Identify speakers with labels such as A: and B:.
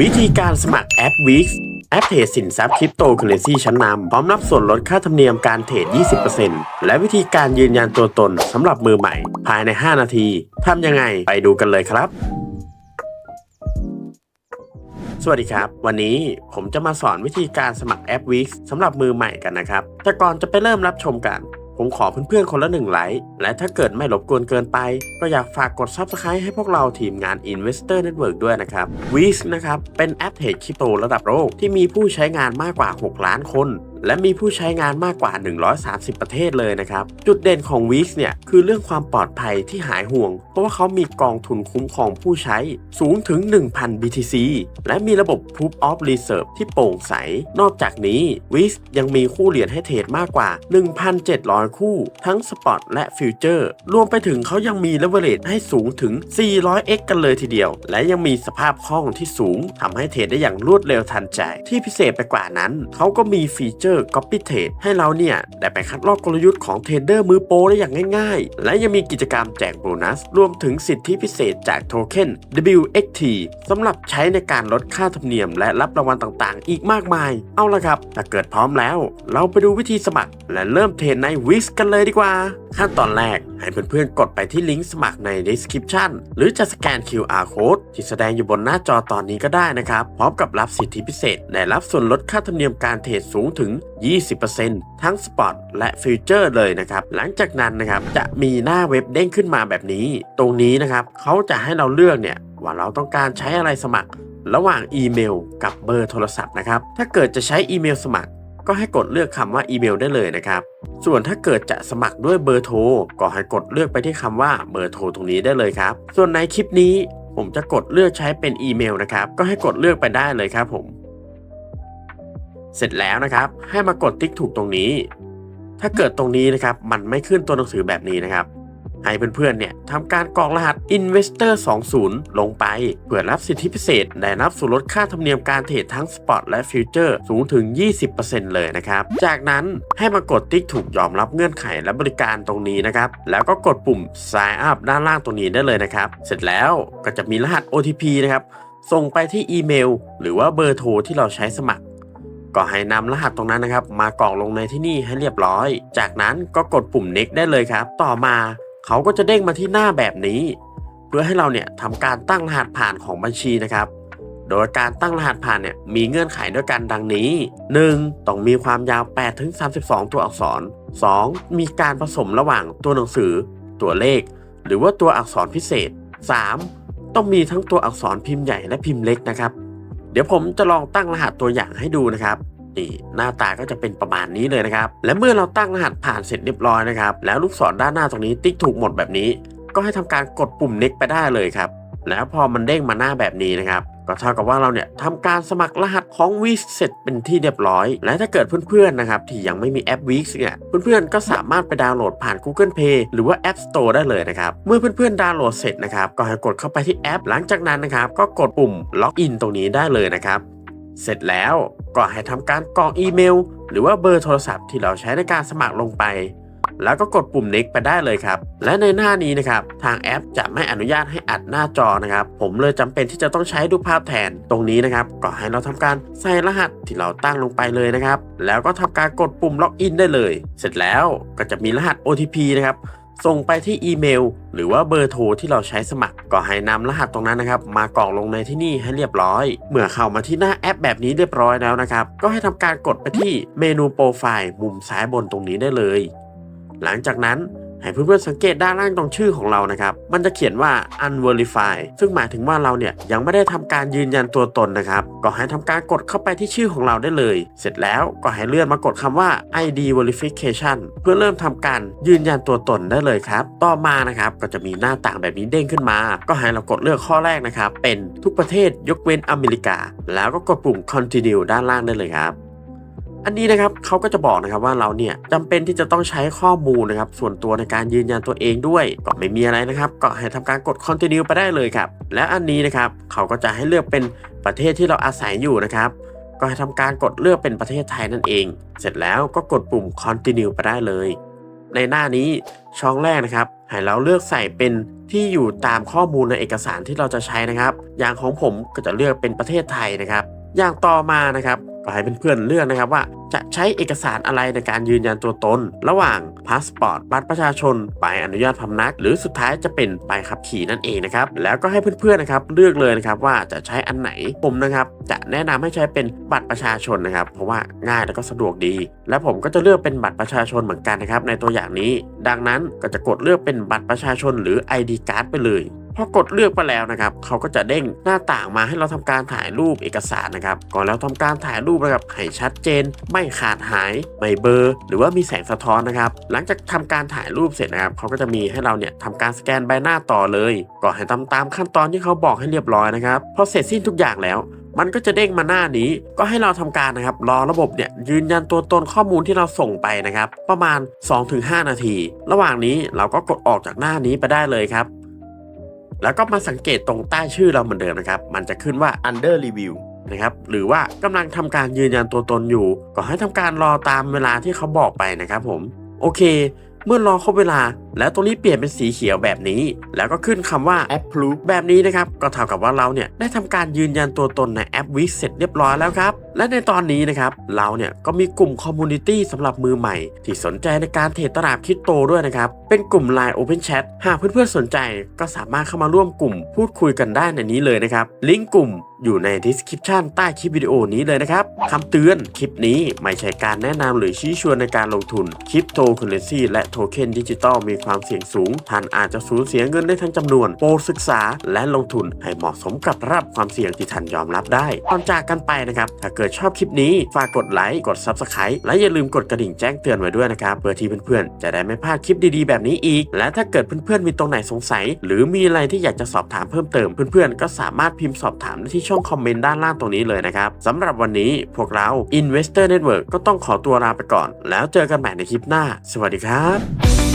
A: วิธีการสมัครแอป Wix แอปเทรดสินทรัพย์คริปโตเคอเรนซีชั้นนำพร้อมรับส่วนลดค่าธรรมเนียมการเทรด 20%และวิธีการยืนยันตัวตนสำหรับมือใหม่ ภายใน 5 นาทีทำยังไงไปดูกันเลยครับ สวัสดีครับ วันนี้ผมจะมาสอนวิธีการสมัครแอป Wix สำหรับมือใหม่กันนะครับ แต่ก่อนจะไปเริ่มรับชมกัน ผมขอเพื่อนๆคนละหนึ่งไลค์ และถ้าเกิดไม่รบกวนเกินไป ก็อยากฝากกด Subscribe ให้พวกเราทีมงาน Investor Network ด้วยนะครับ w i s นะครับ เป็นแอปเทรดคริปโตระดับโลกที่มีผู้ใช้งานมากกว่า 6 ล้านคน และมีผู้ใช้งานมากกว่า 130 ประเทศเลยนะครับ จุดเด่นของ Wix เนี่ย คือเรื่องความปลอดภัยที่หายห่วง เพราะว่าเขามีกองทุนคุ้มครองผู้ใช้สูงถึง 1,000 BTC และมีระบบ Proof of Reserve ที่โปร่งใส นอกจากนี้ Wix ยังมีคู่เหรียญให้เทรดมากกว่า 1,700 คู่ ทั้งสปอตและฟิวเจอร์รวมไปถึงเขายังมีเลเวลเลให้สูงถึง 400x กันเลยทีเดียว และยังมีสภาพคล่องที่สูงทำให้เทรดได้อย่างรวดเร็วทันใจ ที่พิเศษไปกว่านั้นเขาก็มีฟีเจอร์ Copy Trade ให้เราเนี่ยได้ไปคัดลอกกลยุทธ์ของเทรดเดอร์มือโปรได้อย่างง่ายๆ และยังมีกิจกรรมแจกโบนัส รวมถึงสิทธิพิเศษจากโทเค็น WXT สำหรับใช้ในการลดค่าธรรมเนียมและรับรางวัลต่างๆ อีกมากมาย เอาละครับถ้าเกิดพร้อมแล้ว เราไปดูวิธีสมัคร และเริ่มเทรดในวิสกันเลยดีกว่า ขั้นตอนแรกให้เพื่อนๆกดไปที่ลิงก์สมัครใน description หรือจะสแกน QR code ที่แสดงอยู่บนหน้าจอตอนนี้ก็ได้นะครับ พร้อมกับรับสิทธิพิเศษ ได้รับส่วนลดค่าธรรมเนียมการเทรดสูงถึง 20%ทั้งสปอตและฟิวเจอร์เลยนะครับ หลังจากนั้นนะครับจะมีหน้าเว็บเด้งขึ้นมาแบบนี้ ตรงนี้นะครับเขาจะให้เราเลือกเนี่ยว่าเราต้องการใช้อะไรสมัคร ระหว่างอีเมล กับเบอร์โทรศัพท์นะครับถ้าเกิดจะใช้อีเมลสมัคร ก็ให้กดเลือกคำว่าอีเมลได้เลยนะครับ ส่วนถ้าเกิดจะสมัครด้วยเบอร์โทรก็ให้กดเลือกไปที่คำว่าเบอร์โทรตรงนี้ได้เลยครับ ส่วนในคลิปนี้ผมจะกดเลือกใช้เป็นอีเมลนะครับ ก็ให้กดเลือกไปได้เลยครับผม เสร็จแล้วนะครับ ให้มากดติ๊กถูกตรงนี้ ถ้าเกิดตรงนี้นะครับ มันไม่ขึ้นตัวหนังสือแบบนี้นะครับ ให้เพื่อนๆเนี่ยทำการกรอกรหัส Investor 20 ลงไป เพื่อรับสิทธิพิเศษได้รับส่วนลดค่าธรรมเนียมการเทรดทั้งสปอตและฟิวเจอร์สูงถึง 20%เลยนะครับ จากนั้นให้มากดติ๊กถูกยอมรับเงื่อนไขและบริการตรงนี้นะครับ แล้วก็กดปุ่ม Sign Up ด้านล่างตรงนี้ได้เลยนะครับ เสร็จแล้วก็จะมีรหัส OTP นะครับส่งไปที่อีเมล หรือว่าเบอร์โทรที่เราใช้สมัคร ก็ให้นำรหัสตรงนั้นนะครับ มากรอกลงในที่นี่ให้เรียบร้อย จากนั้นก็กดปุ่ม next ได้เลยครับ ต่อมา เขาก็จะเด้งมาที่หน้าแบบนี้ เพื่อให้เราเนี่ยทำการตั้งรหัสผ่านของบัญชีนะครับ โดยการตั้งรหัสผ่านเนี่ยมีเงื่อนไขด้วยกันดังนี้ 1. ต้องมีความยาว8ถึง32 ตัวอักษร 2. มีการผสมระหว่างตัวหนังสือ ตัวเลข หรือว่าตัวอักษรพิเศษ 3. ต้องมีทั้งตัวอักษรพิมพ์ใหญ่และพิมพ์เล็กนะครับ เดี๋ยวผมจะลองตั้งรหัสตัวอย่างให้ดูนะครับ นี่หน้าตาก็จะเป็นประมาณนี้เลยนะครับ และเมื่อเราตั้งรหัสผ่านเสร็จเรียบร้อยนะครับ แล้วลูกศรด้านหน้าตรงนี้ติ๊กถูกหมดแบบนี้ ก็ให้ทำการกดปุ่ม next ไปได้เลยครับ แล้วพอมันเด้งมาหน้าแบบนี้นะครับก็เท่ากับว่าเราเนี่ยทำการสมัครรหัสของ Wix เสร็จเป็นที่เรียบร้อย และถ้าเกิดเพื่อนๆนะครับที่ยังไม่มีแอป Wix เนี่ยเพื่อนๆก็สามารถไปดาวน์โหลดผ่าน Google Play หรือว่า App Store ได้เลยนะครับเมื่อเพื่อนๆดาวน์โหลดเสร็จนะครับก็ให้กดเข้าไปที่แอป หลังจากนั้นนะครับก็กดปุ่มล็อกอินตรงนี้ได้เลยนะครับ เสร็จแล้วก็ให้ทำการกรอกอีเมล หรือว่าเบอร์โทรศัพท์ที่เราใช้ในการสมัครลงไป แล้วก็กดปุ่ม next ไปได้เลยครับ และในหน้านี้นะครับทางแอปจะไม่อนุญาตให้อัดหน้าจอนะครับ ผมเลยจำเป็นที่จะต้องใช้รูปภาพแทนตรงนี้นะครับก็ให้เราทำการใส่รหัสที่เราตั้งลงไปเลยนะครับ แล้วก็ทำการกดปุ่มล็อกอินได้เลย เสร็จแล้วก็จะมีรหัส OTP นะครับ ส่งไปที่อีเมล หรือว่าเบอร์โทรที่เราใช้สมัคร ก็ให้นำรหัสตรงนั้นนะครับ มากรอกลงในที่นี่ให้เรียบร้อย เมื่อเข้ามาที่หน้าแอปแบบนี้เรียบร้อยแล้วนะครับ ก็ให้ทำการกดไปที่เมนูโปรไฟล์มุมซ้ายบนตรงนี้ได้เลย หลังจากนั้น ให้เพื่อนๆสังเกตด้านล่างตรงชื่อของเรานะครับ มันจะเขียนว่า unverify ซึ่งหมายถึงว่าเราเนี่ยยังไม่ได้ทำการยืนยันตัวตนนะครับ ก็ให้ทำการกดเข้าไปที่ชื่อของเราได้เลย เสร็จแล้วก็ให้เลื่อนมากดคำว่า ID verification เพื่อเริ่มทำการยืนยันตัวตนได้เลยครับ ต่อมานะครับก็จะมีหน้าต่างแบบนี้เด้งขึ้นมา ก็ให้เรากดเลือกข้อแรกนะครับ เป็นทุกประเทศยกเว้นอเมริกา แล้วก็กดปุ่ม continue ด้านล่างได้เลยครับ อันนี้นะครับเขาก็จะบอกนะครับว่าเราเนี่ยจำเป็นที่จะต้องใช้ข้อมูลนะครับส่วนตัวในการยืนยันตัวเองด้วย ก็ไม่มีอะไรนะครับ ก็ให้ทำการกด continue ไปได้เลยครับ และอันนี้นะครับเขาก็จะให้เลือกเป็นประเทศที่เราอาศัยอยู่นะครับ ก็ให้ทำการกดเลือกเป็นประเทศไทยนั่นเอง เสร็จแล้วก็กดปุ่ม continue ไปได้เลย ในหน้านี้ช่องแรกนะครับ ให้เราเลือกใส่เป็นที่อยู่ตามข้อมูลในเอกสารที่เราจะใช้นะครับ อย่างของผมก็จะเลือกเป็นประเทศไทยนะครับ อย่างต่อมานะครับ ก็ให้เพื่อนๆเลือกนะครับว่าจะใช้เอกสารอะไรในการยืนยันตัวตน ระหว่างพาสปอร์ตบัตรประชาชนใบอนุญาตพำนัก หรือสุดท้ายจะเป็นใบขับขี่นั่นเองนะครับแล้วก็ให้เพื่อนๆนะครับเลือกเลยนะครับว่าจะใช้อันไหนผมนะครับจะแนะนำให้ใช้เป็นบัตรประชาชนนะครับ เพราะว่าง่ายแล้วก็สะดวกดี และผมก็จะเลือกเป็นบัตรประชาชนเหมือนกันนะครับในตัวอย่างนี้ ดังนั้นก็จะกดเลือกเป็นบัตรประชาชนหรือ ID card ไปเลย พอกดเลือกไปแล้วนะครับเขาก็จะเด้งหน้าต่างมาให้เราทำการถ่ายรูปเอกสารนะครับก่อนแล้วทำการถ่ายรูปนะครับให้ชัดเจน ไม่ขาดหายไม่เบลอร์ หรือว่ามีแสงสะท้อนนะครับ หลังจากทำการถ่ายรูปเสร็จนะครับเขาก็จะมีให้เราเนี่ยทำการสแกนใบหน้าต่อเลยก็ให้ทำตามขั้นตอนที่เขาบอกให้เรียบร้อยนะครับพอเสร็จสิ้นทุกอย่างแล้วมันก็จะเด้งมาหน้านี้ ก็ให้เราทำการนะครับ รอระบบเนี่ยยืนยันตัวตนข้อมูลที่เราส่งไปนะครับ ประมาณ 2-5 นาที ระหว่างนี้เราก็กดออกจากหน้านี้ไปได้เลยครับ แล้วก็มาสังเกตตรงใต้ชื่อเราเหมือนเดิมนะครับ มันจะขึ้นว่า under review นะครับหรือว่ากำลังทำการยืนยันตัวตนอยู่ ก็ให้ทำการรอตามเวลาที่เขาบอกไปนะครับผม โอเค เมื่อรอครบเวลา แล้วตรงนี้เปลี่ยนเป็นสีเขียวแบบนี้ แล้วก็ขึ้นคำว่า approve แบบนี้นะครับ ก็เท่ากับว่าเราเนี่ยได้ทำการยืนยันตัวตนในแอป Wix เสร็จเรียบร้อยแล้วครับ และในตอนนี้นะครับ เราเนี่ยก็มีกลุ่มคอมมูนิตี้สำหรับมือใหม่ ที่สนใจในการเทรดตลาดคริปโตด้วยนะครับ เป็นกลุ่ม Line Open Chat หากเพื่อนๆสนใจ ก็สามารถเข้ามาร่วมกลุ่มพูดคุยกันได้ในนี้เลยนะครับ ลิงก์กลุ่ม อยู่ใน description ใต้คลิปวิดีโอนี้เลยนะครับคำเตือนคลิปนี้ไม่ใช่การแนะนำหรือชี้ชวนในการลงทุนคริปโตเคอเรนซีและโทเค็นดิจิตอลมีความเสี่ยงสูง ท่านอาจจะสูญเสียเงินได้ทั้งจำนวน โปรดศึกษาและลงทุนให้เหมาะสมกับรับความเสี่ยงที่ท่านยอมรับได้ก่อนจากกันไปนะครับ ถ้าเกิดชอบคลิปนี้ฝากกดไลค์กด Subscribe และอย่าลืมกดกระดิ่งแจ้งเตือนไว้ด้วยนะครับเพื่อที่เพื่อนๆจะได้ไม่พลาดคลิปดีๆ แบบนี้อีก และถ้าเกิดเพื่อนๆมีตรงไหนสงสัย หรือมีอะไรที่อยากจะสอบถามเพิ่มเติมเพื่อนๆก็สามารถพิมพ์สอบถามได้ที่ช่องคอมเมนต์ด้านล่างตรงนี้เลยนะครับสำหรับวันนี้พวกเรา Investor Network ก็ต้องขอตัวลาไปก่อน แล้วเจอกันใหม่ในคลิปหน้า สวัสดีครับ